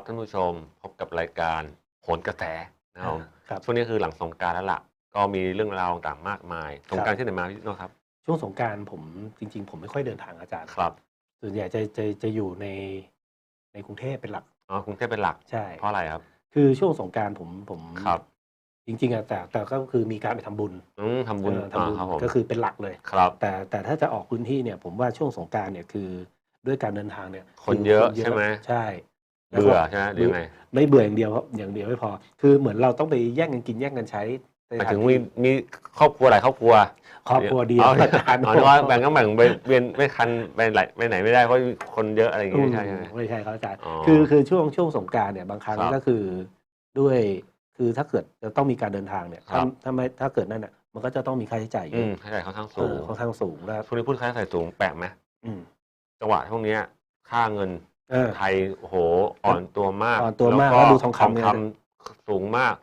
ครับท่านผู้ชมพบกับรายการโหนกระแสนะครับผมครับช่วงนี้คือหลังสงกรารแล้วล่ะ ก็มีเรื่องราวต่างๆมากมายสงกรารที่ไหนมาพี่โน้ตครับช่วงสงกรารผมจริง ๆ ผมไม่ค่อยเดินทางอาจารย์ครับส่วนใหญ่จะจะจะอยู่ในในกรุงเทพเป็นหลักอ๋อกรุงเทพเป็นหลักใช่เพราะอะไรครับ คือช่วงสงกรารผมผมครับจริงๆอะแต่แต่ก็คือมีการไปทำบุญอืมทำบุญเออทำบุญอ่าครับผมก็คือเป็นหลักเลยครับ แต่แต่ถ้าจะออกพื้นที่เนี่ยผมว่าช่วงสงกรารเนี่ยคือด้วยการเดินทางเนี่ย คนเยอะคืใช่ไหมใช่แล้ว เบื่ก็อใช่ไหมหรือไงไม่เบื่ออย่างเดียวครับอย่างเดียวไม่พอ คือเหมือนเราต้องไปแย่งกันกินแย่งกันใช้ในหมายสถานถึงที่มีมีครอบครัวหลายครอบครัว ครอบครัวเดียวอ๋ออาจารย์อ๋อนึกว่าแบ่งก็แบ่งไปเวียนไม่คันไปไหนไปไหนไม่ได้เพราะคนเยอะอะไรอย่างอืงี้มใช่ใช่ไหมไม่ใช่ครับอาจารย์อ๋อคือคือช่วงช่วงสงกรารเนี่ยบางครั้งครับก็คือด้วยคือถ้าเกิดจะต้องมีการเดินทางเนี่ยครัถ้าบถ้าไม่ถ้าเกิดนั่นอะมันก็จะต้องมีค่าใช้จ่ายเยอือะมค่าใช้จ่ายค่อนข้างเอสูงอค่อนข้างสูงแล้วช่วงนี้พูดค่าใช้จ่ายสูงแปลกไหมอืมจังหวะช่วงเนี้ยค่าเงิน เออ ไทยโอ้โหอ่อนตัวมากอ่อนตัวมากแล้แล้ววดูก็ทองคำเนี่ยสูงมาก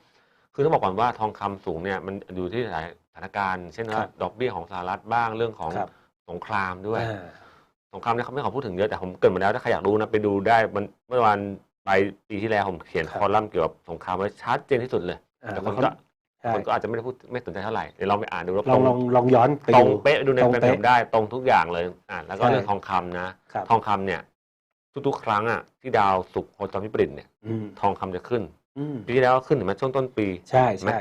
คือต้องบอกก่อนว่าทองคำสูงเนี่ยมันอยู่ที่สถานการณ์ เช่นครัว่าบดอกเบี้ยของสหรัฐบ้างเรื่องของครับ สงครามด้วย อ่า สงครามเนี่ยเขาไม่ขอพูดถึงเยอะแต่ผมเกริดมาแล้วถ้าใครอยากรู้นะไปดูได้มันเมื่อวันปลายปีที่แล้วผมเขียนครับ คอลัมน์เกี่ยวกับสงครามไว้ชัดเจนที่สุดเลย อ่าแต่คนแล้วก็ใช่คนก็อาจจะไม่ได้พูดไม่สนใจเท่าไหร่เดี๋ยวลองไปอ่านดูแล้วลองลองลองย้อนไปตรดูงเป๊ะดูในตรงเป็นเป๊ะผมได้ตรงทุกอย่างเลยอ่าแล้วก็ใช่ เรื่องทองคำนะ ครับ ทองคำเนี่ย ทุกๆ ครั้งอะที่ดาวสุกร์โคจรวิปริตเนี่ยอืมทองคำจะขึ้นอืมปีที่แล้วก็ขึ้นเห็นไหมช่วงต้นปีใช่ใช่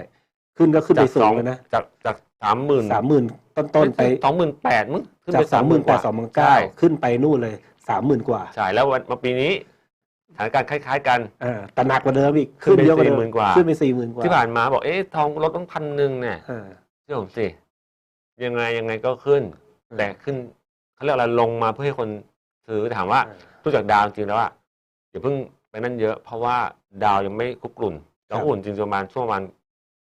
ขึ้นก็ขึ้นไปสูสองงเลยนะจากจากสามหมื่นสามหมื่นต้นต้นๆไปสองหมื่นแปดมึงขึ้นจาไปกสามหมื่นแปดสองหมื่นเก้าใช่ขึ้นไปนู่นเลยสามหมื่นกว่าใช่แล้ววันมาปีนี้สถานการณ์คล้าย ๆ กันอ่าแต่หนักกว่าเดิมอีกขึ้นไปเยอะกว่าเดิม40,000กว่า ขึ้นไปสี่หมื่นกว่าที่ผ่านมาบอกเอ๊ะทองลดต้องพันหนึ่งเนี่ยอ่าเชื่อผมสิยังไงยังไงก็ขึ้นอืมแต่ขึ้นเขาเรียกอะไรลงมาเพื่อให้คนซื้อถามว่าอ่าดูจากดาวจริงๆแล้วอะอย่าเพิ่งไปนั่นเยอะ เพราะว่าดาวยังไม่คุกกลุ่นแล้วครับอุ่นจริงๆประมาณช่วงประมาณ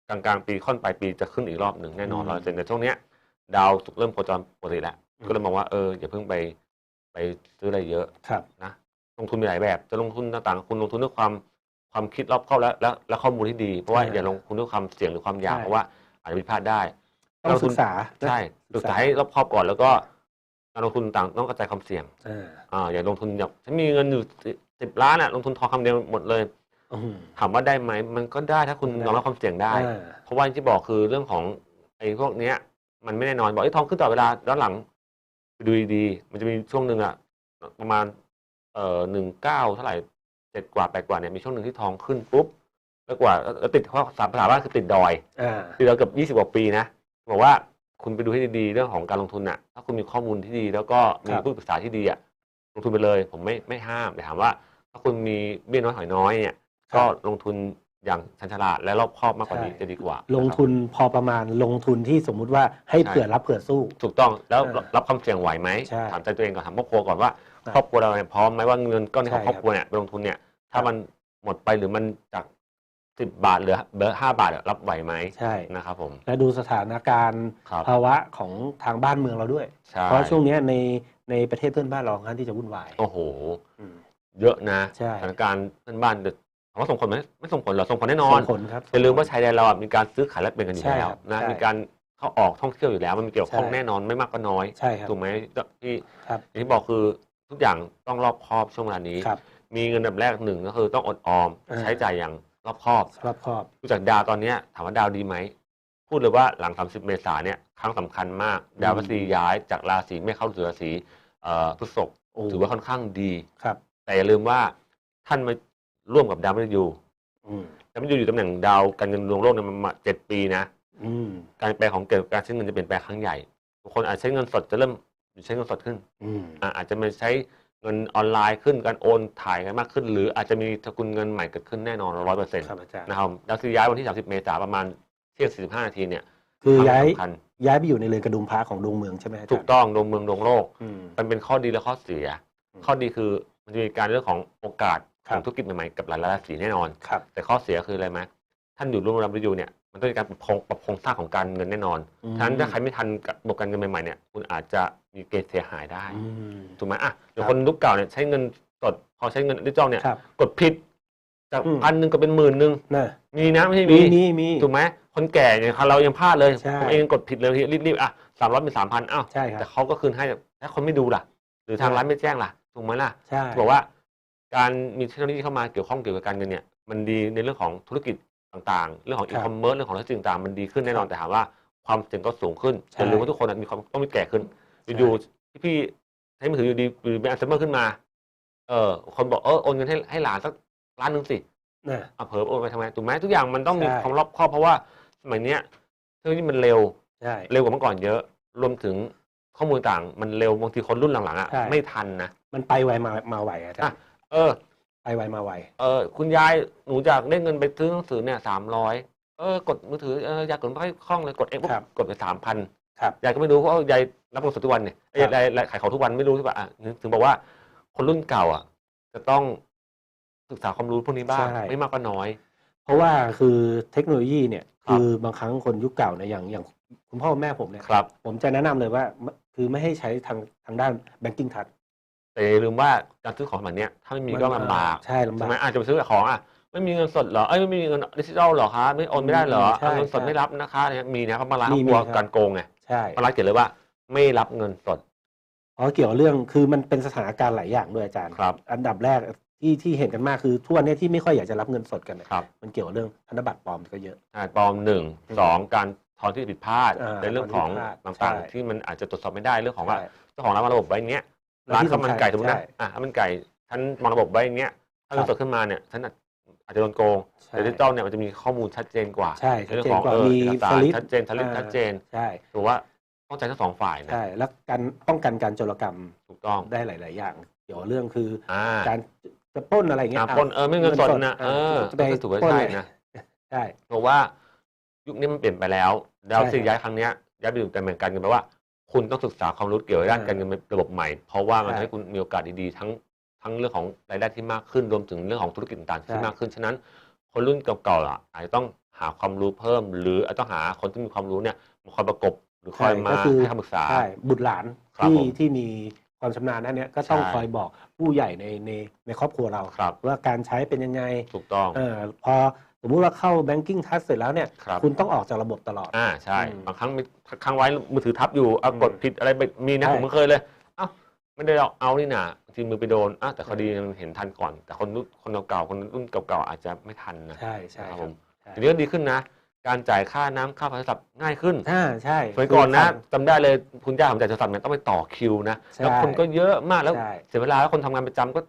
กลางๆปีค่อนปลายปีจะขึ้นอีกรอบหนึ่งแน่นอนอืมร้อยเปอร์เซ็นต์แต่ช่วงเนี้ย ดาวเริ่มโคจรปกติแล้วอืมก็เลยมองว่าเอออย่าเพิ่งไปไปซื้ออะไรเยอะครับนะลงทุนมีหลายแบบ จะลงทุนต่างๆ คุณลงทุนด้วยความความคิดรอบคอบและและและข้อมูลที่ดีเพราะว่าอ่าอย่าลงทุนด้วยความเสี่ยงหรือความอยากใช่เพราะว่าอาจจะผิดพลาดได้ต้องศึกษานะใช่ศึกษาให้รอบคอบก่อนแล้วก็ การลงทุนต่างต้องกระจายความเสี่ยงอ่าอ่าอย่าลงทุนแบบฉันมีเงินอยู่สิบล้านอะลงทุนทองคำเดียวหมดเลยอืมถามว่าได้ไหมมันก็ได้ถ้าคุณได้ยอมรับความเสี่ยงได้อ่าเพราะว่าที่บอกคือเรื่องของไอ้พวกเนี้ย มันไม่แน่นอนบอกไอ้ยทองขึ้นตลอดเวลาด้านหลังไปดูดีๆมันจะมีช่วงหนึ่งอะประมาณเอ่อหนึ่งเก้าเท่าไหร่เจ็ดกว่าแปดกว่าเนี่ยมีช่วงหนึ่งที่ทองขึ้นปุ๊บแล้วกว่าแล้วติดเพราะสามภาษาบ้านคือติดดอยอ่าติดดอยเกือบยี่สิบกว่าปีนะบอกว่า คุณไปดูให้ดีๆเรื่องของการลงทุนอะถ้าคุณมีข้อมูลที่ดี แล้วก็มีผู้ปรึกษาที่ดีอะลงทุนไปเลย ผมไม่ไม่ห้ามแต่ถามว่า ถ้าคุณมีเบี้ยน้อยหอยน้อยเนี่ยก็ลงทุนอย่างชันฉลาดและรอบคอบมากกว่านี้ใช่จะดีกว่า ลงทุนพอประมาณลงทุนที่สมมุติว่าให้ใช่เผื่อรับเผื่อสู้ ถูกต้องแล้วเออรับความเสี่ยงไหวไหมใช่ถามใจตัวเองก่อนถามครอบครัวก่อนว่าครับครอบครัวเราเนี่ยพร้อมไหมว่าเงินก้อนนี้ของใช่ครอบครัวเนี่ยไปลงทุนเนี่ยถ้าครับมันหมดไปหรือมันจาก สิบบาทเหลือเหลือห้าบาทอะรับไหวไหมใช่ นะครับผม และดูสถานการณ์ครับภาวะของทางบ้านเมืองเราด้วย ใช่เพราะช่วงเนี้ยในในประเทศเพื่อนบ้านเราค่อนข้างที่จะวุ่นวาย โอ้โหอืมเยอะนะใช่ สถานการณ์เพื่อนบ้านเดือดถามว่าส่งผลไหมไม่ส่งผลหรอกส่งผลแน่นอนส่งผลครับ อย่าลืมว่าชายแดนเราอะมีการซื้อขายแลกเปลี่ยนกันอยู่ใช่แล้วครับนะใช่มีการเข้าออกท่องเที่ยวอยู่แล้วมันมีเกี่ยวข้องใช่ แน่นอนไม่มากก็น้อยใช่ครับ ถูกไหมที่ครับ อย่างที่บอกคือทุกอย่างต้องรอบคอบช่วงเวลานี้ ครับ มีเงินอันดับแรกหนึ่งก็คือต้องอดออมอ่า ใช้จ่ายอย่าง รอบคอบรอบครอบดูจากดาวตอนเนี้ยถามว่าดาวดีไหม พูดเลยว่าหลัง 30 เมษายนเนี่ยครั้งสำคัญมาก ดาวพฤหัสย้ายจากราศีไม่เข้าสู่ราศีเอ่อพฤษภโอ้ถือว่าค่อนข้างดีครับ แต่อย่าลืมว่าท่านมาร่วมกับดาวมฤตยูอืมดาวมฤตยูอยู่ตำแหน่งดาวการเงินดวงโลกเนี่ยมันมาเจ็ดปีนะอืมการแปลของเกิดการใช้เงินจะเปลี่ยนแปลงครั้งใหญ่บางคนอาจใช้เงินสดจะเริ่มใช้เงินสดขึ้นอืมอะอาจจะมาใช้ เงินออนไลน์ขึ้นการโอนถ่ายกันมากขึ้น หรืออาจจะมีสกุลเงินใหม่เกิดขึ้นแน่นอนร้อยเปอร์เซ็นต์ครับอาจารย์นะครับดาวสุริย้ายวันที่ 30 เมษายนประมาณเที่ยง45 นาทีเนี่ยคือย้ายสำคัญย้ายไปอยู่ในเรือนกระดุมพระของดวงเมืองใช่ไหมอาจารย์ถูกต้องดวงเมืองดวงโลกอืมมันเป็นข้อดีและข้อเสียอืมข้อดีคือมันจะมีการเรื่องของโอกาสคขรับองธุรกิจใหม่ๆกับหลายๆราศีแน่นอนครับแต่ข้อเสียคืออะไรไหมท่านอยู่ร่วมรับอยู่เนี่ยมันต้องมีการปรับโครงปรับโครงสร้างของการเงินแน่นอนอืมฉะนั้นถ้าใครไม่ทันกับระบบการเงินใหม่ๆเนี่ยคุณอาจจะ มีเกณฑ์เสียหายได้อืมถูกไหมอะเดี๋ยวครับคนยุคเก่าเนี่ยใช้เงินสดพอใช้เงินดิจิตอลเนี่ยครับกดผิดจากอืมพันหนึ่งก็เป็นหมื่นหนึ่งน่ะมีนะไม่ใช่มีมีมีมีถูกไหมคนแก่เนี่ยเรายังพลาดเลยใช่ผมเองกดผิดเลยรีบๆอะสามร้อยเป็นสามพันอ้าวใช่ครับแต่เขาก็คืนให้ถ้าคนไม่ดูล่ะ หรือทางใช่ร้านไม่แจ้งล่ะถูกไหมล่ะใช่บอกว่า การมีเทคโนโลยีเข้ามาเกี่ยวข้องเกี่ยวกับการเงินเนี่ย มันดีในเรื่องของธุรกิจต่างๆ เรื่องของคอีรับคอมเมิร์ซเรื่องของธุรกิจต่างๆมันดีขึ้นแน่นอนครับแต่ถามว่าความเสี่ยงก็สูงขึ้นใช่อย่าลืมว่าทุกคนอะมีความต้องมีแก่ขึ้นใช่ อยู่ๆที่พี่ใช้มือถืออยู่ดีอยู่เป็นอัลไซเมอร์ขึ้นมา เออคนบอกเออโอนเงินให้ให้หลานสักล้านหนึ่งสินะ อะเผลอโอนไปทำไมถูกไหมทุกอย่างมันต้องมีใช่ ความรอบคอบเพราะว่าสมัยเนี้ยเทคโนโลยีมันเร็วใช่ เร็วกว่าเมื่อก่อนเยอะ รวมถึงข้อมูลต่างมันเร็วบางทีคนรุ่นหลังๆอะใช่ ไม่ทันนะ มันไปไวมามาไวอาจารย์เออ ไปไวมาไว เออคุณยายหนูอยากได้เงินไปซื้อหนังสือเนี่ยสามร้อยเออกดมือถือเอออยากกดไม่คล่องเลยกดเอ็กปุ๊บครับ กดไปสามพัน ครับยายก็ไม่รู้เพราะว่ายายรับเงินสดทุกวันเนี่ยครับ ยายยายขายของทุกวันไม่รู้ใช่ปะอะถึงบอกว่าคนรุ่นเก่าอะ จะต้องศึกษาความรู้พวกนี้บ้างใช่ ไม่มากก็น้อย เพราะว่าคือเทคโนโลยีเนี่ยครับ คือบางครั้งคนยุคเก่าเนี่ยอย่างอย่างคุณพ่อแม่ผมเนี่ยครับ ผมจะแนะนำเลยว่าคือไม่ให้ใช้ทางทางด้าน banking touch แต่อย่าลืมว่าการซื้อของสมัยเนี้ยถ้าไม่มีก็ลำบากใช่ลำใช่บาก ไหมอาจจะไปซื้อของอะไม่มีเงินสดเหรอเอ้ยไม่มีเงินดิจิทัลเหรอคะไม่โอนไม่ได้เหรอใช่เอาเงินสดใช่ไม่รับนะคะเนี่ยมีนะเขามาร้านมีเขากลัวมีครับการโกงไง ใช่มาร้านเขียนเลยว่าไม่รับเงินสดเพราะเกี่ยวกับเรื่องคือมันเป็นสถานการณ์หลายอย่างด้วยอาจารย์ครับ อันดับแรกที่ที่เห็นกันมากคือทุกวันนี้ที่ไม่ค่อยอยากจะรับเงินสดกันเนี่ยครับมันเกี่ยวกับเรื่องธนบัตรปลอมก็เยอะอ่าปลอมหนึ่งอืมสองการทอนที่ผิดพลาดอ่าในเรื่องของทอนที่ผิดพลาดต่างใช่ ๆที่มันอาจจะตรวจสอบไม่ได้เรื่องของว่าใช่ เจ้าของร้านมาระบบไว้อย่างเนี้ยแล้วร้านที่ข้าวมันไก่สมมติใช่นะอะข้าวมันไก่ฉันมองระบบไว้อย่างเนี้ยถ้าเงินครับสดขึ้นมาเนี่ยฉัน อาจจะโดนโกงใช่แต่ดิจิตอลเนี่ยมันจะมีข้อมูลชัดเจนกว่าใช่ในเรื่องของชัดเจนกว่าเออมีเอกสารสลิปชัดเจนสลิปอ่าชัดเจนใช่ถือว่าต้องใจทั้งสองฝ่ายนะใช่แล้วการป้องกันการโจรกรรมถูกต้องได้หลาย ๆ อย่างเกี่ยวกับเรื่องคืออ่าการจะปล้นอะไรอย่างเงี้อะยปล้นเออไม่เงินสดนะเออจะไปก็ถือว่าปล้นใช่เลยนะใช่เพราะว่ายุคนี้มันเปลี่ยนไปแล้วดาวใช่ซีครับย้ายครั้งเนี้ยย้ายไปอยู่แต่เหมือนกันกันแปลว่าคุณต้องศึกษาความรู้เกี่ยวกับด้านอ่าการเงินระบบใหม่ เพราะว่ามันใช่ให้คุณมีโอกาสดี ๆ ทั้ง ทั้งเรื่องของรายได้ที่มากขึ้นรวมถึงเรื่องของธุรกิจต่างๆที่ใช่มากขึ้นฉะนั้น คนรุ่นเก่าๆอะอาจจะต้องหาความรู้เพิ่ม หรืออาจจะต้องหาคนที่มีความรู้เนี่ยมาคอยประกบหรือคอยมาก็คือให้คำปรึกษาใช่บุตรหลานครับที่ผมที่มีความชำนาญด้านเนี้ยก็ต้องใช่คอยบอกผู้ใหญ่ในในในครอบครัวเราครับว่าการใช้เป็นยังไงถูกต้องเออพอสมมุติว่าเข้า banking touch เสร็จแล้วเนี่ยครับคุณต้องออกจากระบบตลอด อ่าใช่อืมบางครั้งมีค้างไว้มือถือทับอยู่เอาอืมกดผิดอะไรไปมีนะใช่ผมเคยเลยเอ้า ไม่ได้เอาเอานี่นะบางทีมือไปโดนอ้าวแต่คดียังเห็นทันก่อน แต่คนรุ่นคนเก่าๆคนรุ่นเก่าๆอาจจะไม่ทันนะใช่ใช่ครับคผรับมใช่ทีนี้ก็ดีขึ้นนะ การจ่ายค่าน้ำค่าโทรศัพท์ง่ายขึ้นอ่าใช่สมัยก่อนนะคือจำได้เลยคุณย่าผมจ่ายโทรศัพท์เนี่ยต้องไปต่อคิวนะใช่แล้วคนก็เยอะมากแล้วใช่เสียเวลาแล้วคนทำงานประจำก็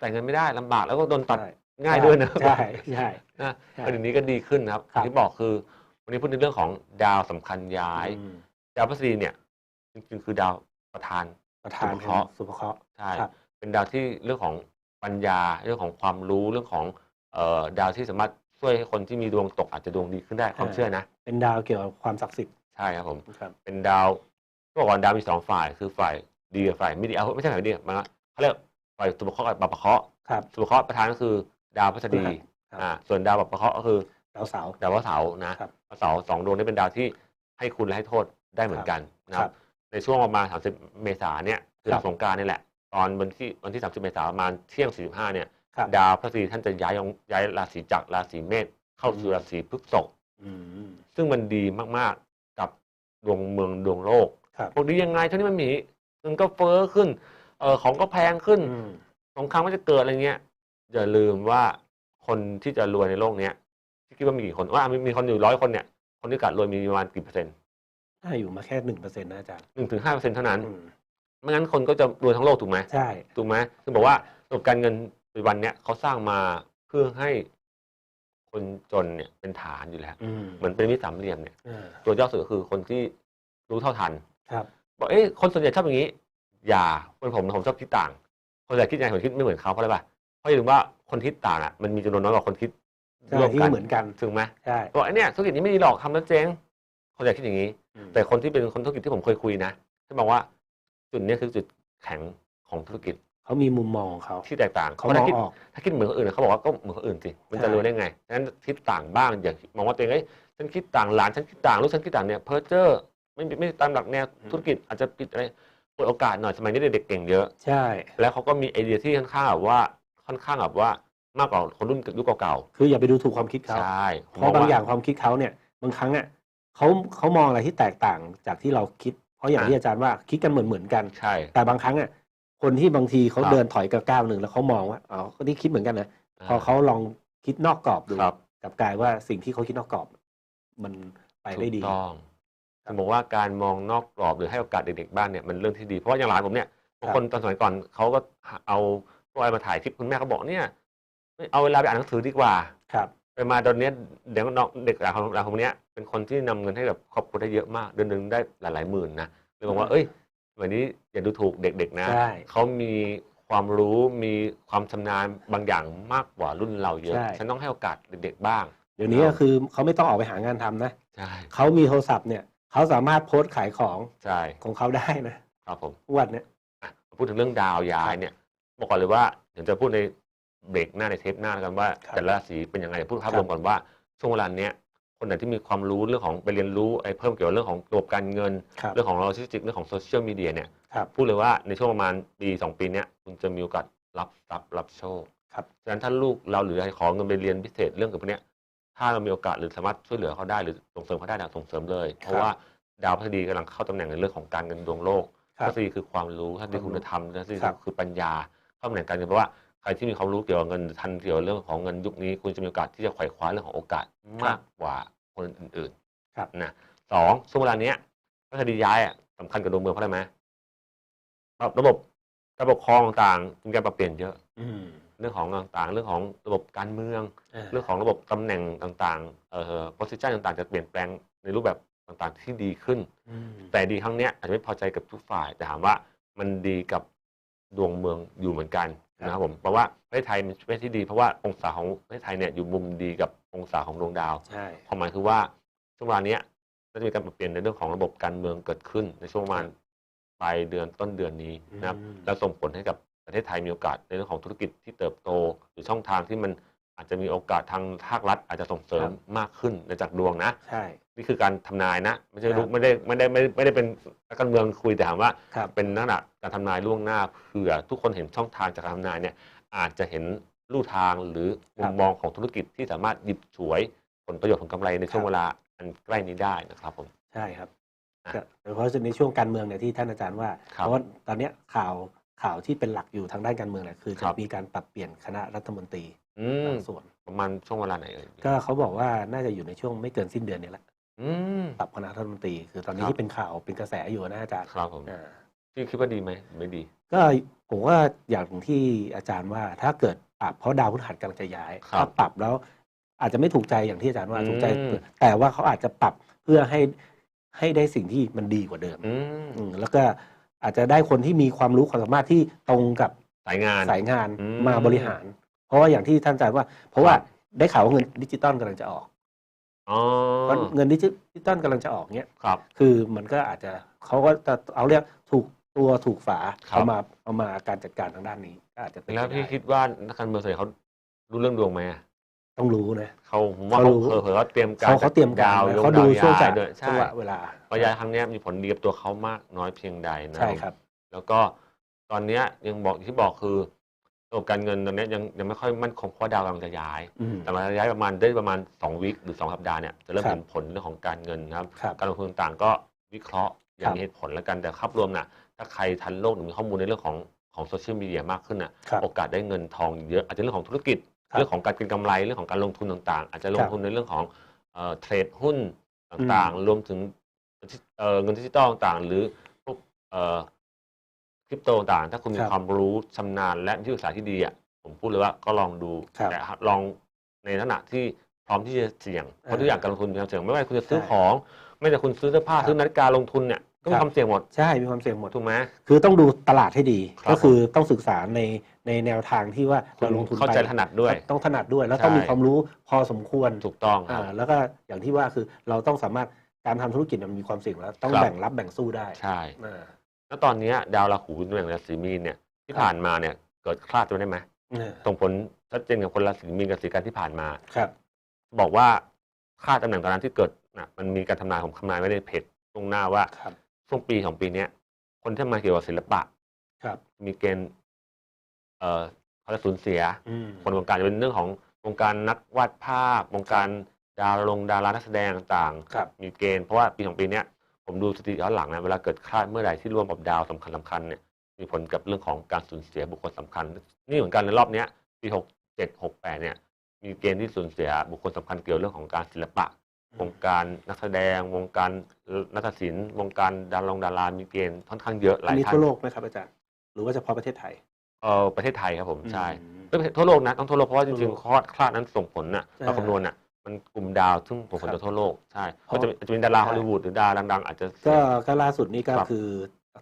จ่ายเงินไม่ได้ลำบากแล้วก็โดนตัดใช่ง่ายด้วยนะใช่ใช่นะใช่ประเด็นนี้ก็ดีขึ้นนะครับครับ ที่บอกคือ วันนี้พูดในเรื่องของดาวสำคัญย้าย อืม ดาวพฤษฎีเนี่ยจริงๆคือดาวประธาน ประธานสุภเคราะห์ สุภเคราะห์ใช่ครับ เป็นดาวที่เรื่องของปัญญาเรื่องของความรู้เรื่องของเอ่อดาวที่สามารถช่วยให้คนที่มีดวงตกอาจจะดวงดีขึ้นได้ความเชื่อนะเป็นดาวเกี่ยวกับความศักดิ์สิทธิ์ใช่ครับผม ครับ เป็นดาวก็บอกว่าดาวมีสองฝ่ายคือฝ่ายดีกับฝ่ายไม่ดีเอาไม่ใช่ฝ่ายไม่ดีมาเขาเรียกฝ่ายสุภเคราะห์กับบัพพเคราะห์ครับสุภเคราะห์ประธานก็คือดาวพฤษฎีครับ อ่าส่วนดาวบัพพเคราะห์ก็คือดาวเสาร์ ดาวพระเสาร์นะครับเสาร์สองดวงนี้เป็นดาวที่ให้คุณและให้โทษได้เหมือนกันนะคครัรับ บ ในช่วงประมาณ 30 เมษายนเนี่ยคือหลังครับสงกรารนี่แหละ ตอนวันที่วันที่ 30 เมษายนประมาณเที่ยง 45 เนี่ย ครับ ดาวพระศรีท่านจะย้ายองย้ายราศีจักรราศีเมษเข้าสู่อืมราศีพฤษภอืม ซึ่งมันดีมากๆกับดวงเมืองดวงโลกครับบอกดียังไงช่วงนี้มันมีเงินก็เฟ้อขึ้นเออของก็แพงขึ้น อืม สงครามก็จะเกิดอะไรเงี้ยอย่าลืมว่าคนที่จะรวยในโลกเนี้ยที่คิดว่ามีกี่คนว่ามีมีคนอยู่ร้อยคนเนี่ยคนที่กัดรวยมีประมาณกี่เปอร์เซ็นต์ ถ้าอยู่มาแค่หนึ่งเปอร์เซ็นต์นะอาจารย์หนึ่งถึงห้าเปอร์เซ็นต์เท่านั้น อืมไม่งั้นคนก็จะรวยทั้งโลกถูกไหมใช่ ถูกไหมคือบอกว่าระบบการเงินปัจจุบันเนี้ยเขาสร้างมาเพื่อให้คนจนเนี่ยเป็นฐานอยู่แล้ว อืมเหมือนเป็นมิตรสามเหลี่ยมเนี่ย อ่าตัวย่อสุดก็คือคนที่รู้เท่าทัน ครับบอกเอ้ยคนส่วนใหญ่ชอบอย่างนี้ อย่าเป็นผมผมชอบคิดต่างคนใหญ่คิดยังไงผมคิดไม่เหมือนเขาเพราะอะไรป่ะเพราะอย่าลืมว่าคนคิดต่างอะมันมีจำนวนน้อยกว่าคนคิดใช่ร่วมที่กันเหมือนกันถูกไหมใช่ บอกไอ้เนี่ยธุรกิจนี้ไม่ดีหรอกทำแล้วเจ๊ง คนใหญ่คิดอย่างนี้อืมแต่คนที่เป็นคนธุรกิจที่ผมเคยคุยนะที่บอกว่าจุดเนี้ยคือจุดแข็งของธุรกิจเขามีมุมมองของเขาที่แตกต่างเขาเพราะมถ้าองคิดออกถ้าคิดเหมือนคนอื่นนะเขาบอกว่าก็เหมือนคนอื่นสิมันจะใช่รวยได้ไงฉะนั้นคิดต่างบ้างอย่ามองว่าตัวเองเอ้ยฉันคิดต่างหลานฉันคิดต่างลูกฉันคิดต่างเนี่ยเพอร์เจอร์ไม่ไม่ตามหลักแนวธุรกิจอาจจะผิดอะไรเปิดโอกาสหน่อยสมัยนี้เด็กๆเก่งเยอะใช่ แล้วเขาก็มีไอเดียที่ค่อนข้างแบบว่าค่อนข้างแบบว่ามากกว่าคนรุ่นยุคเก่าคืออย่าไปดูถูกความคิดๆเขาใช่เพราะบางอย่างความคิดเขาเนี่ยบางครั้งอะ เขาเขามองอะไรที่แตกต่างจากที่เราคิด เพราะอย่างที่อาจารย์ว่าคิดกันเหมือนเหมือนๆกัน ใช่ แต่บางครั้งอะคนที่บางทีเขาครับเดินถอยกับก้าวหนึ่งแล้วเขามองว่าอ๋อคนที่คิดเหมือนกันนะพอเขาลองคิดนอกกรอบดูครับกลับกลายว่าสิ่งที่เขาคิดนอกกรอบ มันไปได้ดีถูกต้องผมบอกว่าการมองนอกกรอบหรือให้โอกาสเด็กๆบ้างเนี่ยมันเรื่องที่ดีเพราะว่าอย่างหลานผมเนี่ยบางคนตอนสมัยก่อนเขาก็เอาพวกอะไรมาถ่ายคลิปคุณแม่เขาบอกเนี่ย เอาเวลาไปอ่านหนังสือดีกว่าครับ ไปมาตอนเนี้ยเด็กน้องเด็กหลานของเราคนเนี้ยเป็นคนที่นำเงินให้กับครอบครัวได้เยอะมากเดือนหนึ่งได้หลายๆหมื่นนะเลยบอกว่า เอ้ยวันนี้อย่าดูถูกเด็กๆนะใช่เขามีความรู้มีความชำนาญบางอย่างมากกว่ารุ่นเราเยอะใช่ฉันต้องให้โอกาสเด็กๆบ้าง เดี๋ยวนี้ก็คือเขาไม่ต้องออกไปหางานทำนะใช่เขามีโทรศัพท์เนี่ยเขาสามารถโพสต์ขายของใช่ของเขาได้นะครับผมทุกวันเนี่ยอะมาพูดถึงเรื่องดาวย้ายเนี่ยบอกก่อนเลยว่าเดี๋ยวจะพูดใน เบรกหน้าในเทปหน้าแล้วกันว่าครับ แต่ละราศีเป็นยังไงพูดภาพครับรวมก่อนว่าช่วงเวลาเนี้ยคนไหนที่มีความรู้เรื่องของไปเรียนรู้ไอ้เพิ่มเกี่ยวกับเรื่องของระบบการเงิน ครับ เรื่องของโลจิสติกส์เรื่องของโซเชียลมีเดียเนี่ยครับพูดเลยว่าในช่วงประมาณปีสองปีเนี้ยคุณจะมีโอกาสรับทรัพย์รับโชคครับ ฉะนั้นถ้าลูกเราหรือใครขอเงินไปเรียนพิเศษเรื่องกับพวกเนี้ยถ้าเรามีโอกาสหรือสามารถช่วยเหลือเขาได้หรือส่งเสริมเขาได้เนี่ยส่งเสริมเลย เพราะว่าดาวพฤหัสบดีกำลังเข้าตำแหน่งในเรื่องของการเงินดวงโลก ครับ ทัศนีคือความรู้ทัศนีคุณธรรมทัศนีครับ คือปัญญาเข้าตำแหน่งการเงินเพราะว่า ใครที่มีความรู้เกี่ยวกับเงินทันเกี่ยวกับเรื่องของเงินยุคนี้ คุณจะมีโอกาสที่จะไขว่คว้าเรื่องของโอกาสมากกว่าคนอื่นครับๆนะสองช่วงเวลาเนี้ยทัศนีย้ายอะสำคัญกับดวงเมืองเพราะอะไรไหมระบบการปกครองต่างๆมีการปรับเปลี่ยนเยอะอืมเรื่องของต่างๆ เรื่องของระบบการเมืองอ่าเรื่องของระบบตำแหน่งต่างๆเอ่อ position ต่างๆ จะเปลี่ยนแปลงในรูปแบบต่างๆ ที่ดีขึ้นอืมแต่ดีครั้งเนี้ยอาจจะไม่พอใจกับทุกฝ่าย แต่ถามว่ามันดีกับดวงเมืองอยู่เหมือนกัน นะครับผมเพราะว่าประเทศไทยเป็นประเทศที่ดี เพราะว่าองศาของประเทศไทยเนี่ยอยู่มุมดีกับองศาของดวงดาวใช่ ความหมายคือว่าช่วงเวลาเนี้ยก็จะมีการปรับเปลี่ยนในเรื่องของระบบการเมืองเกิดขึ้นในช่วงประมาณปลายเดือนต้นเดือนนี้นะครับอืม แล้วส่งผลให้กับประเทศไทยมีโอกาสในเรื่องของธุรกิจที่เติบโต หรือช่องทางที่มันอาจจะมีโอกาสทางภาครัฐอาจจะส่งเสริมมากขึ้นในจากดวงนะ ใช่ นี่คือการทำนายนะไม่ใช่ครับรู้ไม่ได้ไม่ได้ไม่ได้ไม่ได้เป็นนักการเมืองคุยแต่ถามว่าครับเป็นลักษณะการทำนายล่วงหน้าเผื่อทุกคนเห็นช่องทางจากการทำนายเนี่ยอาจจะเห็นลู่ทางหรือมุมมองของธุรกิจที่สามารถหยิบฉวยผลประโยชน์ของกำไรในช่วงเวลาอันใกล้นี้ได้นะครับผมใช่ครับอะก็โดยเฉพาะในช่วงการเมืองเนี่ยที่ท่านอาจารย์ว่าครับเพราะว่าตอนเนี้ยข่าวข่าวที่เป็นหลักอยู่ทางด้านการเมืองเนี่ยคือคจะรับมีการปรับเปลี่ยนคณะรัฐมนตรีอืมบางส่วนประมาณช่วงเวลาไหนเอ่ยก็เขาบอกว่าน่าจะอยู่ในช่วงไม่เกินสิ้นเดือนนี้แหละอืม ปรับคณะรัฐมนตรี คือตอนนี้ครับที่เป็นข่าวเป็นกระแสอยู่นะอาจารย์ครับผมอ่าพี่คิดว่าดีไหมไม่ดี ก็ผมว่าอย่างที่อาจารย์ว่าถ้าเกิดปรับเพราะดาวพฤหัสกำลังจะย้ายครับถ้าปรับแล้วอาจจะไม่ถูกใจอย่างที่อาจารย์ว่าอืมถูกใจ แต่ว่าเขาอาจจะปรับเพื่อให้ให้ได้สิ่งที่มันดีกว่าเดิมอืมอืมแล้วก็อาจจะได้คนที่มีความรู้ความสามารถที่ตรงกับสายงานสายงานอืมมาบริหาร เพราะว่าอย่างที่ท่านอาจารย์ว่า เพราะว่าครับได้ข่าวว่าเงินดิจิตอลกำลังจะออก อ๋อ เพราะเงินดิจิตอลกำลังจะออกเนี้ยครับ คือมันก็อาจจะเขาก็จะเอาเรียกถูกตัวถูกฝาครับ เอามาเอามาการจัดการทางด้านนี้ก็อาจจะเป็นแล้วไปพี่ได้คิดว่านักการเมืองส่วนใหญ่เขารู้เรื่องดวงไหมอะต้องรู้นะ เขาผมว่าเขาเขารู้ เผลอๆเขาเตรียมการเขาเขาเตรียมการดาวไว้ยงเขาดูดช่วงย้าจัยดด้วยใช่จังหวะเวลาระยะครั้งเนี้ยมีผลดีกับตัวเขามากน้อยเพียงใดนะ ใช่ครับ แล้วก็ตอนเนี้ยยังบอกที่บอกคือ ระบบการเงินตอนเนี้ยยังยังไม่ค่อยมั่นคงเพราะดาวกำลังจะย้าย อืม แต่มันจะย้ายประมาณได้ประมาณ 2 วิคหรือ 2 สัปดาห์เนี่ยจะเริ่มครับเห็นผลเรื่องของการเงินนะครับ ครับการลงทุนต่างๆก็วิเคราะห์อย่าครังบมีเหตุผลแล้วกันแต่ภาพรวมน่ะถ้าใครทันโลกหรือมีข้อมูลในเรื่องของของโซเชียลมีเดียมากขึ้นน่ะครับ โอกาสได้เงินทองเยอะอาจจะเรื่องของธุรกิจ ครับเรื่องของการเก็งกำไรเรื่องของการลงทุนต่างๆ อาจจะลคงรับทุนในเรื่องของเอ่อเทรดหุ้นต่างอืมๆรวมถึงเอ่อเงินดิจิตอลต่างๆ หรือพวกเอ่อค ริปโตต่างๆถ้าคุณมีครับความรู้ชำนาญและที่ปรึกษาที่ดีอะผมพูดเลยว่าก็ลองดูครับแต่ลองในลักษณะที่พร้อมที่จะเสี่ยงเพราะทุกอย่างการลงทุนมีความเสี่ยงไม่ว่าคุณจะซื้อใช่ของ ไม่ว่าคุณซื้อเสื้อผ้าครับซื้อนาฬิกาลงทุนเนี่ยก็มีครับ ความเสี่ยงหมดใช่มีความเสี่ยงหมด ถูกไหม คือต้องดูตลาดให้ดี ครับ ก็คือต้องศึกษาในในแนวทางที่ว่าคุณเราลงทุนเข้าใจไปถนัดด้วย ต้องถนัดด้วย แล้วต้องใช่ มีความรู้พอสมควรถูกต้องคอ่ารับแล้วก็อย่างที่ว่าคือเราต้องสามารถการทำธุรกิจมันมีความเสี่ยงแล้ว ต้องครับ แบ่งรับแบ่งสู้ได้ใช่ อ่า แล้วตอนเนี้ยดาวราหูเป็นอย่างราศีมีนเนี่ยที่ครับผ่านมาเนี่ยเกิดคลาดตัวได้ไหมอ่าส่งผลชัดเจนกับคนราศีมีนกับสีกันที่ผ่านมาครับ บอกว่าค่าตำแหน่งตอนนั้นที่เกิดนะมันมีการทำนายผมทำนายไว้ในเพจตรงหน้าว่าครับช่วงปีของปีเนี้ยคนที่ทำงานเกี่ยวกับศิลปะ ครับ มีเกณฑ์เอ่อเขาจะสูญเสียอืมคนวงการจะเป็นเรื่องของวงการนักวาดภาพวงการดาราลงดารานักแสดงต่างครับมีเกณฑ์เพราะว่าปีของปีเนี้ย ผมดูสถิติย้อนหลังนะเวลาเกิดคลาดเมื่อใดที่ร่วมกับดาวสำคัญสำคัญเนี่ยมีผลกับเรื่องของการสูญเสียบุคคลสำคัญ นี่เหมือนกันในรอบเนี้ยปีหกเจ็ดหกแปดเนี่ย มีเกณฑ์ที่สูญเสียบุคคลสำคัญเกี่ยวเรื่องของการศิลปะ วงการนักแสดง วงการนักศิลป์วงการดาราดารามีเกณฑ์ค่อนข้างเยอะหอัลานยนี้ท่านทั่วโลกไหมครับอาจารย์หรือว่าเฉพาะประเทศไทยเออประเทศไทยครับผมใช่อืมไม่ทั่วโลกนะต้องทั่วโลกเพราะว่าจทั่ริวงโลกๆคลาดคลาดนั้นส่งผลน่ะใช่เราคำนวณน่ะ มันกลุ่มดาวซึ่งส่งผลครับต่อทั่วโลกใช่เพราะก็จะมีจะมีดาราใช่ฮอลลีวูดหรือดาราดังๆอาจจะเสีก็ยก็ล่าสุดนี้ก็ครับคือ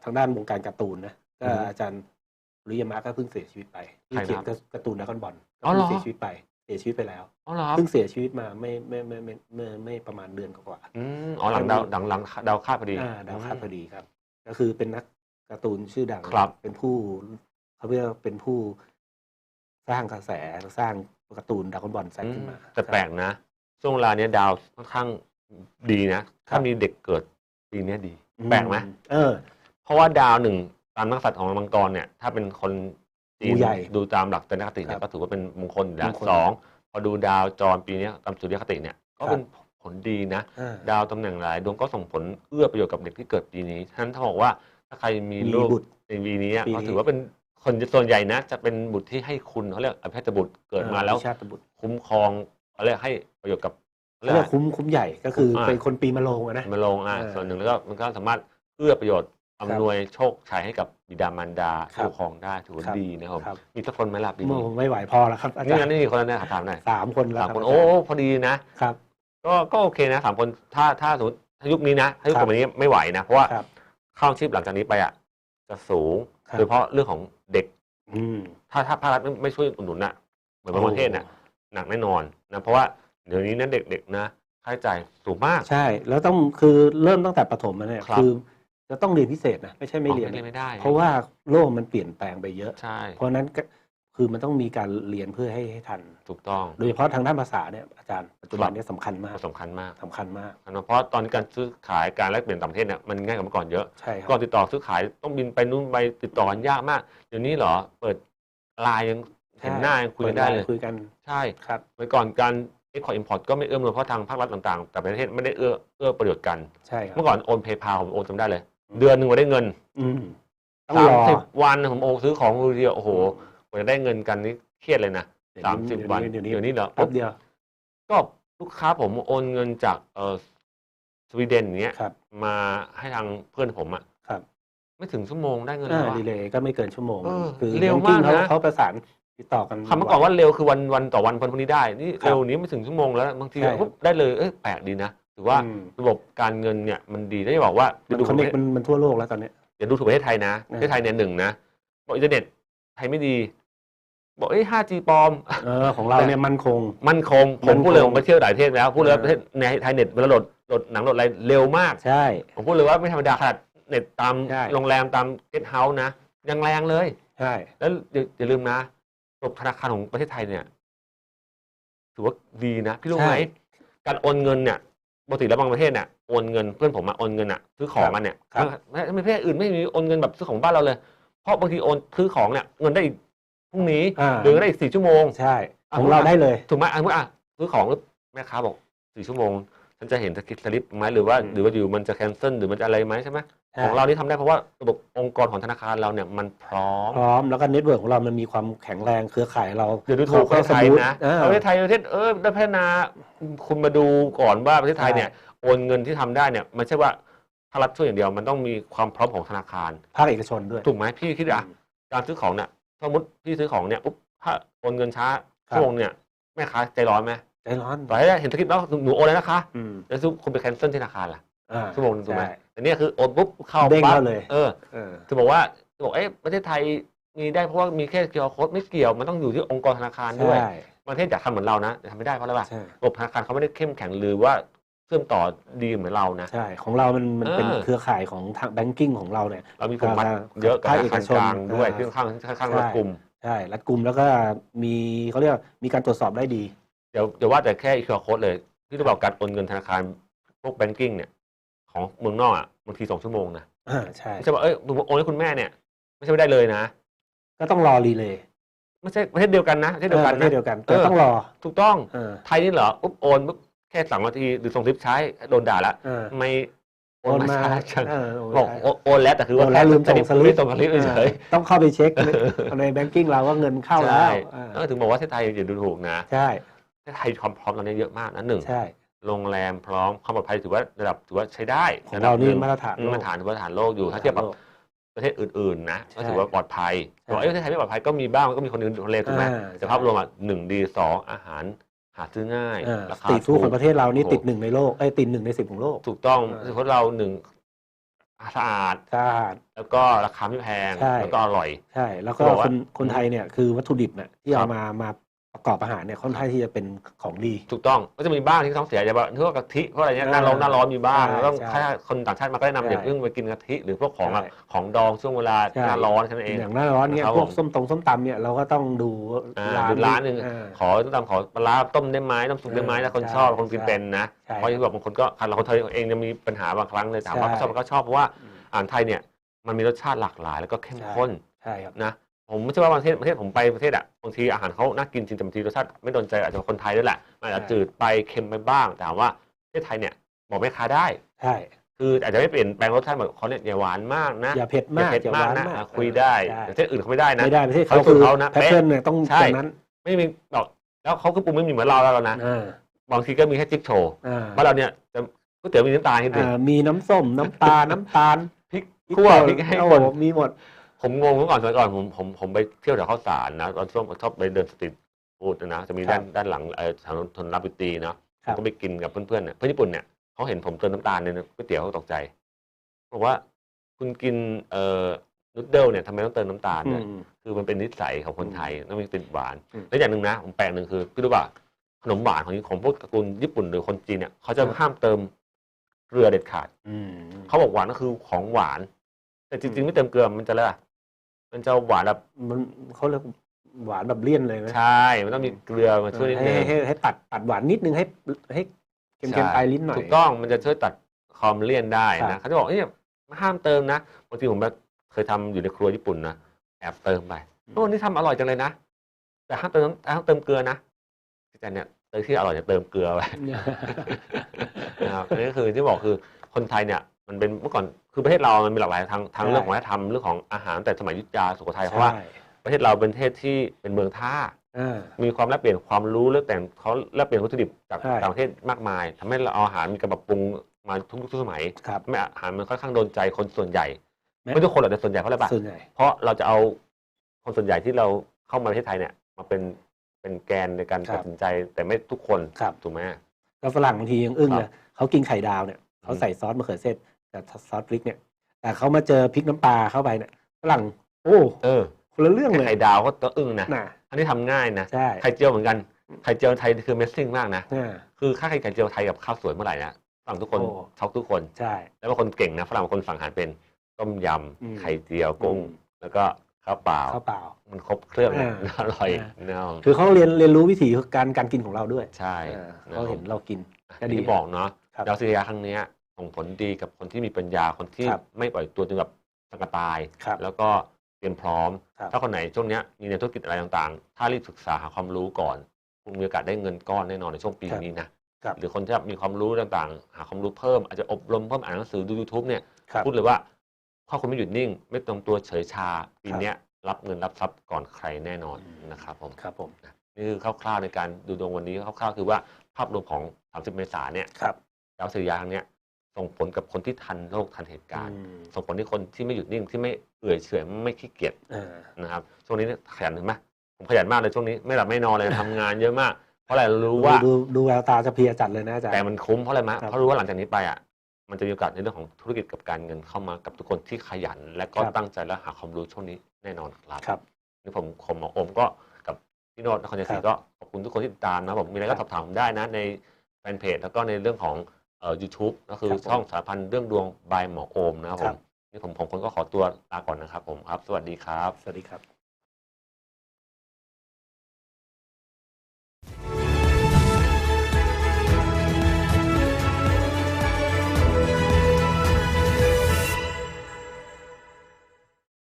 ทางด้านวงการการ์ตูนนะก็อือฮึอาจารย์ริยามะก็เพิ่งเสียชีวิตไปที่ใครเขียนครับการ์ตูนดราก้อนบอลอ๋อเหรอเสียชีวิตไปเสียชีวิตไปแล้วอ๋อเหรอครับเพิ่งเสียชีวิตมาไม่ไม่ไม่ไม่ไม่ไม่ไม่ประมาณเดือนกว่าอืมอ๋อหลังดาวหลังหลังดาวคาดพอดี ๆอ่าดาวคาดพอดีครับ ก็คือเป็นนักการ์ตูนชื่อดังครับ เป็นผู้เขาเรียกว่าเป็นผู้สร้างกระแสสร้างการ์ตูนดราก้อนบอลแซอืขึ้นมมาแต่แปลกนะ ช่วงเวลาเนี้ยดาวค่อนข้างดีนะถ้ามีเด็กเกิดปีเนี้ยดีอืมแปลกไหมเออ เพราะว่าดาวหนึ่งตามนักษัตริย์ของมังกรเนี่ย ถ้าเป็นคนจีนผู้ใหญ่ดูตามหลักตรรคติเนี่ครัยบก็ถือว่าเป็นมงคลอยู่แล้วมงคล สองพอดูดาวจรปีเนี้ยตามสุริยคติเนี่ย ก็ครับเป็นผลดีนะอ่าดาวตำแหน่งหลายดวงก็ส่งผลเอื้อประโยชน์กับเด็กที่เกิดปีนี้ฉะนั้นถ้าบอกว่าถ้าใครมีมีลูกบุตร ในปีนี้ปีนี้ก็ถือว่าเป็นคนส่วนใหญ่นะ จะเป็นบุตรที่ให้คุณเขาเรียกอภิชาตบุตรเกิดมาแล้ววิชาตบุตร คุ้มครองเขาเรียกให้ ประโยชน์กับเขาเรียกเรียกว่าคุ้มคุ้มใหญ่ก็คืออาเป็นคนปีมะโรงอะนะมาลงอะเออส่วนหนึ่งแล้วก็มันก็สามารถเอื้อประโยชน์ครับอำนวยโชคชัยให้กับบิดามารดาครับผู้ปกครองได้ถือว่าครับดีนะครับครับมีสักคนไหมล่ะปีโมนี้ไม่ไหวพอแล้วครับอานี่จารงั้นย์นี่คนละนะถามหน่อยสามคนแล้วสามรับคนอาจารย์โอ้พอดีนะครับ ก็ก็โอเคนะสามคนถ้าถ้าสมมติถ้ายุคนี้นะถ้ายุคครับแบบนี้ไม่ไหวนะเพราะว่าครับข้าวชีพหลังจากนี้ไปอะจะสูงครับโดยเฉพาะเรื่องของเด็กอืมถ้าถ้าภาครัฐไม่ไม่ช่วยอุดหนุนน่ะเหมือนบางประเทศน่ะหนักแน่นอนนะเพราะว่า เดี๋ยวนี้นะเด็กๆนะค่าใช้จ่ายสูงมาก ใช่ แล้วต้องคือเริ่มตั้งแต่ประถมมาเนี่ยครับ คือจะต้องเรียนพิเศษนะไม่ใช่ไม่เรียนอ๋อไม่ได้เพราะว่าโลกมันเปลี่ยนแปลงไปเยอะ ใช่ เพราะฉะนั้นก็คือมันต้องมีการเรียนเพื่อให้ให้ทัน ถูกต้อง โดยเฉพาะทางด้านภาษาเนี่ยอาจารย์ปัจจุบันครับเนี่ยสำคัญมากสำคัญมาก สำคัญมากนะเพราะตอนนี้การซื้อขายการแลกเปลี่ยนต่างประเทศเนี่ยมันง่ายกว่าเมื่อก่อนเยอะ ใช่ครัก่อบนติดต่อซื้อขายต้องบินไปนู่นไปติดต่อกันยากมาก เดี๋ยวนี้เหรอ เปิดไลน์ยังเห็นหน้ายังคุยกันได้เลย คุยกันใช่ ครับ เมื่อก่อนการ Export Import ก็ไม่เอื้อมเลยเพราะทางภาครัฐต่างๆ แต่ประเทศไม่ได้เอื้อเอื้อประโยชน์กัน ใช่ครับ เมื่อก่อนโอนเพย์พาผมโอนจำได้เลย เดือนหนึ่งว่าได้เงินอืมต้องสารมอสิบวันผมโอนซื้อของดูเดียวโอ้โหกว่าจะได้เงินกันนี่เครียดเลยนะเดี๋ยวสามสิบวันเดี๋ยวนี้เดี๋ยวนี้เหรอแป๊บเดียว ก็ลูกค้าผมโอนเงินจากเออสวีเดนอย่างเงี้ยครับ มาให้ทางเพื่อนผมอะครับ ไม่ถึงชั่วโมงได้เงินอ่าแล้วอะ ดีเลยก็ไม่เกินชั่วโมง เออคือเร็วแบงกิ้งมากเขานะเขาประสาน ติดต่อกัน คำเมื่อก่อนว่าเร็วคือวันวันต่อวันคนพวกนี้ได้ นี่ครับเร็วนี้ไม่ถึงชั่วโมงแล้ว บางทีใช่ครับปุ๊บได้เลย เอ้ยแปลกดีนะ ถือว่าอืม ระบบการเงินเนี่ยมันดีได้บอกว่ามันดูคอนเนถูคมันมันทั่วโลกแล้วตอนเนี้ย อย่าดูถูกประเทศไทยนะประเทศไทยเนี่ยหนึ่งนะ บอกอินเทอร์เน็ตไทยไม่ดี บอกเอ้ย 5G ปลอม เออของเราเนี่ยมั่นคง มั่นคง ผมั่มนคงพูดเลยผมไปเที่ยวหลายประเทศแล้ว พูดเลยว่าเออ ประเทศในไทยเน็ตเวลาโหลดโหลดหนังโหลดอะไรเร็วมาก ใช่ ผมพูดเลยว่าไม่ธรรมดาขนาดเน็ตตามใช่ โรงแรมตามเกสต์เฮาส์นะยังแรงเลย ใช่ แล้วอย่าอย่าลืมนะ ระบบธนาคารของประเทศไทยเนี่ยถือว่าดีนะพี่รู้ไหมใช่การโอนเงินเนี่ยปกติแล้วบางประเทศเนี่ยโอนเงินเพื่อนผมอะโอนเงินอะซื้อของกันเนี่ยครับไม่ไม่ประเทศอื่นไม่มีโอนเงินแบบซื้อของบ้านเราเลย เพราะบางทีโอนซื้อของเนี่ยเงินได้อีกพรุ่งนี้อ่าหรือได้อีกสี่ชั่วโมงใช่อะของเราได้เลยถูกไหมอะเมื่ออะซื้อของแล้วแม่ค้าบอกสี่ชั่วโมงฉันจะเห็นสคริปต์สลิปไหมหรือว่าอืมหรือว่าอยู่มันจะแคนเซิลหรือมันจะอะไรไหมใช่ไหมใช่ ของเรานี่ทำได้เพราะว่าระบบองค์กรของธนาคารเราเนี่ยมันพร้อม พร้อมแล้วก็เน็ตเวิร์กของเรามันมีความแข็งแรงเครือข่ายเราเดี๋ยวดูถูกประเทศไทยนะเออประเทศไทยประเทศเออได้พัฒนาคุณมาดูก่อนว่าประเทศไทยใช่เนี่ยโอนเงินที่ทำได้เนี่ยมันใช่ว่าภาครัฐช่วยอย่างเดียวมันต้องมีความพร้อมของธนาคาร ภาคเอกชนด้วยถูกไหมพี่คิดอะอืมการซื้อของเนี่ยสมมติพี่ซื้อของเนี่ยปุ๊บถ้าโอนเงินช้าครับชั่วโมงเนี่ยแม่ค้าใจร้อนไหมใจร้อนต่อให้เห็นสคริปต์แล้วหนูโอนเลยนะคะอืมแล้วซื้อคุณไปแคนเซิลที่ธนาคารล่ะ อ่าชั่วโมงนึงถูกไหมใช่แต่เนี่ยคือโอนปุ๊บเข้าเด้งปั๊บเข้าเลย เออเออ จะบอกว่าจะบอกเอ๊ะประเทศไทยมีได้เพราะว่ามีแค่เกียร์โค้ดไม่เกี่ยวมันต้องอยู่ที่องค์กรธนาคารด้วย ใช่ประเทศอยากทำเหมือนเรานะแต่ทำไม่ได้เพราะอะไรวะใช่ระบบธนาคารเขาไม่ได้เข้มแข็งหรือว่าเชื่อมต่อดีเหมือนเรานะ ใช่ของเรามันมันเป็นเออ เครือข่ายของทางแบงกิ้งของเราเนี่ย เรามีผูกมัดครับเยอะกับภาคธเอนาคารกชนกลางด้วยอ่าที่ค่อนข้างค่อนข้างใช่รัดกุมใช่รัดกลุ่มแล้วก็มีเขาเรียกว่ามีการตรวจสอบได้ดี เดี๋ยวเดี๋ยวว่าแต่แค่อีคโค้ดเลยพี่ต้องบอกการโอนเงินธนาคารพวกแบงกิ้งเนี่ย ของเมืองนอกอะบางทีสองชั่วโมงนะอ่าใช่ไม่ใช่ว่าเอ้ยผมโอนให้คุณแม่เนี่ย ไม่ใช่ไม่ได้เลยนะ ก็ต้องรอรีเลย์ไม่ใช่ประเทศเดียวกันนะประเทศเดียวกันประเทนะ ศเดียวกันแต่เออ ต้องรอถูกต้องเออไทยนี่เหรอปุ๊บโอนปุ๊บแค่สามนาทีหรือส่งซิปใช้โดนด่าละเออทำไมโอนมาช้าจังเออโอนบอกมา โอโอนแล้วแต่คือว่าโอนแล้วลืมส่งสลิป ไม่ส่งสลิปเฉยต้องเข้าไปเช็คในแบงกิ้งเราว่าเงินเข้าๆแล้วใช่ อ่าแล้วถึงบอกว่าประเทศไทยอย่าดูถูกนะใช่ประเทศไทยความพร้อมตอนนี้เยอะมากนะหนึ่งใช่ โรงแรมพร้อมความปลอดภัยถือว่าระดับถือว่าใช้ได้ของระดัเราบหนี่นึ่งมาตรฐานอืมมาตรฐานถือว่ามาตรฐานโลกอยู่ถ้าเทียบกับประเทศอื่นๆนะใช่ก็ถือว่าปลอดภัยใช่บอกเอ้ยประเทศไทยไม่ปลอดภัยก็มีบ้างมันก็มีคนอื่นคนเลวถูกไหมอ่าแต่ภาพรวมอะหนึ่งดีสองอาหารหาซื้อง่ายอ่าราสคาตรีทฟู้ดถูของกประเทศเรานี่โอ้โหติดหนึ่งในโลกไอ้ยติดหนึ่งในสิบของโลก ถูกต้องอ่าเพราะเราหนึ่งสะอาดใช่แล้วก็ราคาไม่แพงใช่แล้วก็อร่อย ใช่ แล้วก็บอกว่าคนคนไทยเนี่ยคือวัตถุดิบเนี่ยที่ครัเอาบมามา ประกอบอาหารเนี่ยค่อนข้างที่จะเป็นของดี ถูกต้องก็จะมีบ้างที่ท้องเสียอย่างแบบพวกกะทิพวกอะไรเงี้ยหอ่าน้าร้อนหน้าร้อนมีบ้างใช่แล้วต้องใช่ถ้าคนต่างชาติมาก็แนะนำใช่อย่าเพิ่งไปกินกะทิหรือพวกของแบบใช่ ของดองช่วงเวลาใช่หน้าร้อนแค่นั้นเอง อย่างหน้าร้อนเนี่ยนะครับพวกผม ส้มตรงส้มตำเนี่ยเราก็ต้องดูอ่าร้านดูร้านหนึ่งอ่า ขอต้มตำขอปลาร้าต้มได้ไหมต้มสุกได้ไหมเออถ้าคนใช่ชอบคนกินใช่เป็นนะใช่เพราะที่แบบบางคนก็เราคนไทยเองจะมีปัญหาบางครั้งเลยถามว่าใช่เขาชอบก็ชอบเพราะว่าอืมอาหารไทยเนี่ยมันมีรสชาติหลากหลายแล้วก็เข้มใช่ ข้นใช่ครับ นะ ผมไม่ใช่ว่าประเทศประเทศผมไปประเทศอะบางทีอาหารเขาน่ากินจริงแต่บางทีรสชาติไม่โดนใจอาจจะเป็นคนไทยด้วยแหละมันอาจจะใช่จืดไปเค็มไปบ้าง แต่ถามว่าประเทศไทยเนี่ยบอกแม่ค้าได้ใช่คืออาจจะไม่เปลี่ยนแปลงรสชาติแบบเขาเนี่ยอย่าหวานมากนะอย่าเผ็ดอย่ามากเผ็ดอย่าหานมาวกนะมากอะคุยได้ใช่แต่ประเทศอื่นเขาไม่ได้นะไม่ได้ประเทศเขาเขาคือเขานะแพทเทิร์นเนี่ยต้องใช่ตรงนั้นไม่มีบอกแล้วเขาคือปรุงไม่มีเหมือนเราแล้วนะอ่าบางทีก็มีแค่จิ๊กโชว์อ่าบ้านเราเนี่ยจะก๋วยเตี๋ยวมีน้ำตาลนิดนึงอ่ามีน้ำส้มน้ำตาลน้ำตาลพริกพริกคั่วป่นพริกให้โอ้คนโหมีหมด ผมงงเมื่อก่อนสมัยก่อนผมผมผมไปเที่ยวแถวข้าวสารนะตอนช่วงชอบไปเดินสตรีทฟู้ดนะจะมีครัด้าบนด้านหลังเออถนนถนนรับบิตีเนาะคผรับมก็ไปกินกับเพื่อนๆเนี่ยเพื่อนญี่ปุ่นเนี่ยเขาเห็นผมเติมน้ำตาลในก๋วยเตี๋ยวเขาตกใจบอกว่าคุณกินเอ่อนูดเดิลเนี่ยทำไมต้องเติมน้ำตาลอืเนี่ยมคือมันเป็นนิสัยของคนไทยต้องมีติดหวานอืมแล้วอย่างหนึ่งนะผมแปลกหนึ่งคือพี่รู้ป่ะขนมหวานของของพวกตระกูลญี่ปุ่นหรือคนจีนเนี่ยเขาจะห้ามเติมเกลือเด็ดขาดอืมเขาบอกหวานก็คือของหวาน แต่จริงๆ ไม่เติมเกลือมันจะอะไรอะ มันจะหวานแบบมันเขาเรียกหวานแบบเลี่ยนเลยไหมใช่ มันต้องมีเกลือมาช่วยนิดให้นึงให้ให้ให้ตัดตัดหวานนิดนึงให้ให้เค็มใช่ๆปลายลิ้นหน่อยถูกต้องมันจะช่วยตัดความเลี่ยนได้ครันะบเขาจะบอกเอ้ยห้ามเติมนะบางทีผมแบบเคยทำอยู่ในครัวญี่ปุ่นนะแอบเติมไปโอ้นี่ทำอร่อยจังเลยนะแต่ห้ามเติมน้ำห้ามเติมเกลือนะแต่เนี่ยเติมที่อร่อยจะเติมเกลือไปนะครับอันนี้ก็คือที่บอกคือคนไทยเนี่ย มันเป็นเมื่อก่อน คือประเทศเรามันมีหลากหลายทางทางใช่เรื่องของวัฒนธรรมเรื่องของอาหารแต่สมัยอยุทธยาสุโขทัยเพราะว่าใช่ประเทศเราเป็นประเทศที่เป็นเมืองท่าอ่ามีความแลกเปลี่ยนความรู้เรื่องแต่งเขาแลกเปลี่ยนวัตถุดิบจากใช่ต่างประเทศมากมายทำให้เราเอาอาหารมีการปรับปรุงมาทุกยุคทุกสมัยครับทำให้อาหารมันค่อนข้างโดนใจคนส่วนใหญ่แม้ไม่ทุกคนหรอกแต่ส่วนใหญ่เพราะอะไรปะส่วนใหญ่เพราะเราจะเอาคนส่วนใหญ่ที่เราเข้ามาประเทศไทยเนี่ยมาเป็นเป็นแกนในการครับตัดสินใจแต่ไม่ทุกคนครับถูกไหมแล้วฝรั่งบางทียังอึ้งครับเลยเขากินไข่ดาวเนี่ยเขาอืมใส่ซอสมะเขือเทศ แต่ซอสพริกเนี่ย แต่เขามาเจอพริกน้ำปลาเข้าไปเนี่ยฝรั่งโอ้เออคนละเรื่องเลยไข่ดาวก็ตัวอึ้งนะน่ะ อันนี้ทำง่ายนะใช่ ไข่เจียวเหมือนกันไข่เจียวไทยคือเมสซิ่งมากนะอ่าคือค่าไข่เจียวไทยกับข้าวสวยเมื่อไหร่นะฝรั่งทุกคนโอ้ ช็อกทุกคน ใช่ แล้วบางคนเก่งนะฝรั่งบางคนสั่งอาหารเป็นต้มยอืมำไข่เจียวกุ้งอืมแล้วก็ข้าวเปล่าข้าวเปล่า มันครบเครื่องอ่า อร่อยอ่าเนาะคือเขาเรียนเรียนรู้วิถีการการกินของเราด้วยใช่อ่านะเขาเห็นเรากินก็อย่างดี ที่บอกเนาะครับ ดาวเซียครั้งเนี้ย ส่งผลดีกับคนที่มีปัญญาคนที่ครับไม่ปล่อยตัวจนกับสังกตาย ครับแล้วก็เตรียมพร้อม ครับ ถ้าคนไหนช่วงเนี้ยมีในธุรกิจอะไรต่างๆ ถ้ารีบศึกษาหาความรู้ก่อน คุณมีโอกาสได้เงินก้อนแน่นอนในช่วงปีครับนี้นะครับ หรือคนที่มีความรู้ต่างๆ หาความรู้เพิ่มอาจจะอบรมเพิ่มอ่านหนังสือดู YouTube เนี่ย ครับ พูดเลยว่าถ้าคุณไม่หยุดนิ่ง ไม่ตรงตัวเฉยชา ปีครับเนี้ยรับเงินรับทรัพย์ก่อนใครแน่นอนอืม นะครับผมครับผมนี่คือคร่าวๆในการดูดวงวันนี้คร่าวๆคือว่าภาพรวมของ 30 เมษายนเนี่ยครับ ดาวสุริยะครั้งเนี้ย ส่งผลกับคนที่ทันโลกทันเหตุการณ์อืมส่งผลที่คนที่ไม่หยุดนิ่งที่ไม่เอื่อยเฉอยไม่ขี้เกียจอ่านะครับช่วงนี้เนี่ยขยันเห็นไหมผมขยันมากเลยช่วงนี้ไม่หลับไม่นอนเลยทำงานเยอะมาก เพราะอะไรเรารู้ว่าดูดูแววตาจะเพลียจัดเลยนะอาจารย์แต่มันคุ้มเพราะอะไรมะครับเพราะรู้ว่าหลังจากนี้ไปอะมันจะมีโอกาสในเรื่องของธุรกิจกับการเงินเข้ามากับทุกคนที่ขยัน และก็ครับตั้งใจและหาความรู้ช่วงนี้แน่นอนครับครับนี่ผมคมหมอโอมก็กับพี่โนดนครชัยศรีครับก็ขอบคุณทุกคนที่ติดตามนะผมมีอะไรครัก็บสอบถามผมได้นะในแฟนเพจแล้วก็ในเรื่องของ เอ่อยูทูบก็คือครับผมช่องสารพันเรื่องดวงบายหมอโอมนะครับผครัมบ นี่ผมผมคนก็ขอตัวลาก่อนนะครับผมครับ สวัสดีครับ สวัสดีครับ